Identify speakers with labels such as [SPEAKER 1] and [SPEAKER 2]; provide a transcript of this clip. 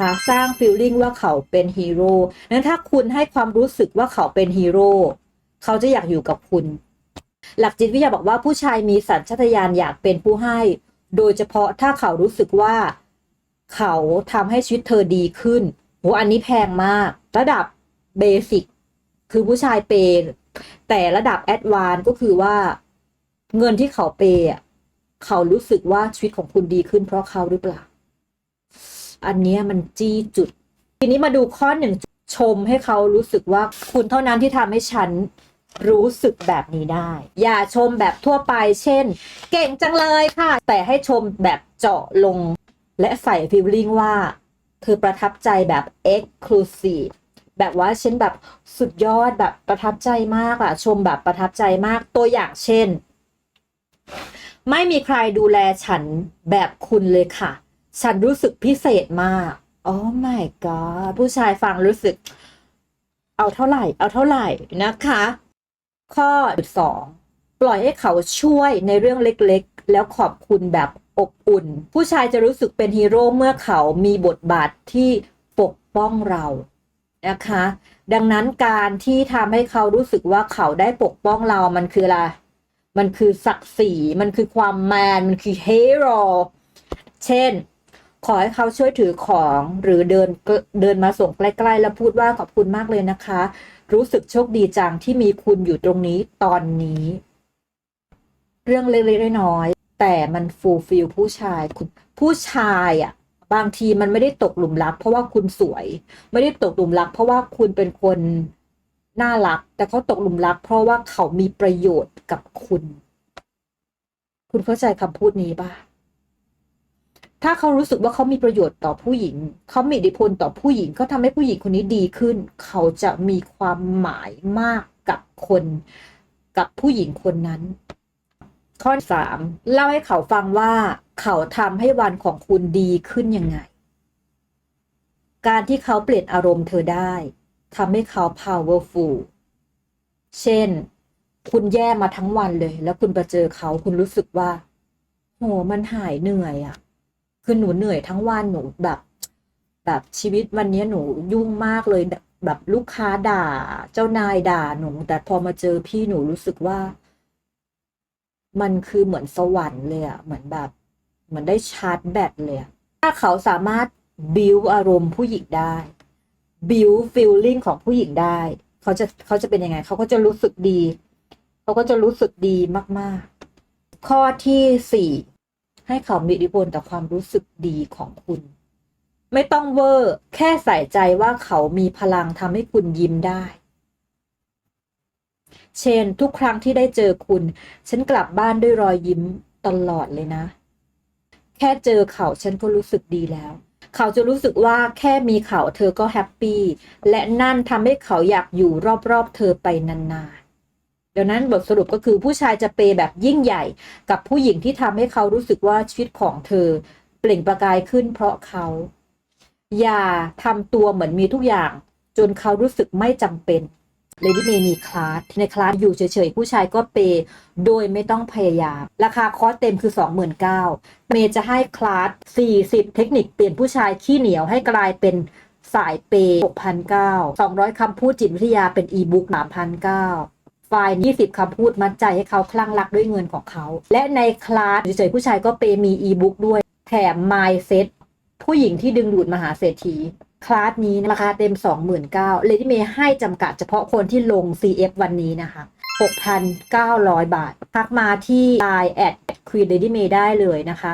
[SPEAKER 1] คะสร้างฟีลลิ่งว่าเขาเป็นฮีโร่นั้นถ้าคุณให้ความรู้สึกว่าเขาเป็นฮีโร่เขาจะอยากอยู่กับคุณ หลักจิตวิทยาบอกว่าผู้ชายมีสัญชาตญาณอยากเป็นผู้ให้ โดยเฉพาะถ้าเขารู้สึกว่า เขาทำให้ชีวิตเธอดีขึ้นโหอันนี้แพงมาก ระดับเบสิกคือผู้ชายเปย์แต่ระดับแอดวานก็คือว่า เงินที่เขาเปย์เขารู้สึกว่าชีวิตของคุณดีขึ้นเพราะเขาหรือเปล่า อันนี้มันจี้จุด ทีนี้มาดูข้อหนึ่งชมให้เขารู้สึกว่าคุณเท่านั้นที่ทำให้ฉันรู้สึกแบบนี้ได้ อย่าชมแบบทั่วไป เช่น เก่งจังเลยค่ะ แต่ให้ชมแบบเจาะลง และใส่ฟีลลิ่งว่า เธอประทับใจแบบ exclusive แบบว่าฉันแบบสุดยอดแบบประทับใจมากอะชมแบบประทับใจมากตัวอย่างเช่น ไม่มีใครดูแลฉันแบบคุณเลยค่ะ ฉันรู้สึกพิเศษมากโอ้ my god ผู้ชายฟังรู้สึก เอาเท่าไหร่ เอาเท่าไหร่นะคะ ข้อสองปล่อยให้เขาช่วยในเรื่องเล็กๆ แล้วขอบคุณแบบอบอุ่น ผู้ชายจะรู้สึกเป็นฮีโร่เมื่อเขามีบทบาทที่ปกป้องเรานะคะ ดังนั้นการที่ทำให้เขารู้สึกว่าเขาได้ปกป้องเรามันคืออะไรมันคือศักดิ์ศรีมันคือความแมน มันคือฮีโร่เช่น ขอให้เขาช่วยถือของหรือเดินเดินมาส่งใกล้ๆ แล้วพูดว่าขอบคุณมากเลยนะคะ รู้สึกโชคดีจังที่มีคุณอยู่ตรงนี้ตอนนี้ เรื่องเล็กๆน้อยๆแต่มันฟูลฟิลผู้ชายคุณผู้ชายอะบางทีมันไม่ได้ตกหลุมรัก เพราะว่าคุณสวย ไม่ได้ตกหลุมรัก เพราะว่าคุณเป็นคนน่ารัก แต่เขาตกหลุมรัก เพราะว่าเขามีประโยชน์กับคุณ คุณเข้าใจคำพูดนี้ป่ะ ถ้าเขารู้สึกว่าเขามีประโยชน์ต่อผู้หญิง เขามีอิทธิพลต่อผู้หญิงเขาทำให้ผู้หญิงคนนี้ดีขึ้น เขาจะมีความหมายมากกับคน กับผู้หญิงคนนั้น ข้อสามเล่าให้เขาฟังว่าเขาทำให้วันของคุณดีขึ้นยังไง การที่เขาเปลี่ยนอารมณ์เธอได้ทำให้เขา powerful เช่น คุณแย่มาทั้งวันเลย แล้วคุณไปเจอเขาคุณรู้สึกว่า โหมันหายเหนื่อยอะ่ะ คือหนูเหนื่อยทั้งวันหนูแบบ แบบชีวิตวันนี้หนูยุ่งมากเลยแบบลูกค้าด่า เจ้านายด่าหนู แต่พอมาเจอพี่หนูรู้สึกว่า มันคือเหมือนสวรรค์เลยอะเหมือนแบบเหมือนได้ชาร์จแบตเลยถ้าเขาสามารถบิวอารมณ์ผู้หญิงได้บิวฟีลลิ่งของผู้หญิงได้ เขาจะเขาจะเป็นยังไง เขาก็จะรู้สึกดี เขาก็จะรู้สึกดีมาก ๆ ข้อที่สี่ ให้เขามีอิทธิพลต่อความรู้สึกดีของคุณ ไม่ต้องเวอร์ แค่ใส่ใจว่าเขามีพลังทำให้คุณยิ้มได้ เช่น ทุกครั้งที่ได้เจอคุณ ฉันกลับบ้านด้วยรอยยิ้มตลอดเลยนะ แค่เจอเขาฉันก็รู้สึกดีแล้ว เขาจะรู้สึกว่าแค่มีเขาเธอก็แฮปปี้ และนั่นทำให้เขาอยากอยู่รอบๆเธอไปนานๆ ดังนั้นบทสรุปก็คือผู้ชายจะเปย์แบบยิ่งใหญ่ กับผู้หญิงที่ทำให้เขารู้สึกว่าชีวิตของเธอ เปล่งประกายขึ้นเพราะเขา อย่าทำตัวเหมือนมีทุกอย่าง จนเขารู้สึกไม่จำเป็นเลดี้เมย์มีคลาสในคลาสอยู่เฉยๆ ผู้ชายก็เปย์โดยไม่ต้องพยายาม ราคาคอร์สเต็มคือ 29,000เมย์จะให้คลาส 40 เทคนิคเปลี่ยนผู้ชายขี้เหนียวให้กลายเป็นสายเปย์6,900 200คำพูดจิตวิทยาเป็นอีบุ๊ก3,900 ไฟล์20คำพูดมัดใจให้เขาคลั่งรักด้วยเงินของเขา และในคลาสเฉยๆผู้ชายก็เปมีอีบุ๊กด้วย แถม Mindset ผู้หญิงที่ดึงดูดมหาเศรษฐีคลาสนี้ราคาเต็ม 29,000เลยที่เมย์ให้จำกัดเฉพาะคนที่ลง CF วันนี้นะคะ 6,900 บาท ทักมาที่ Line แอด Queen Lady May ได้เลยนะคะ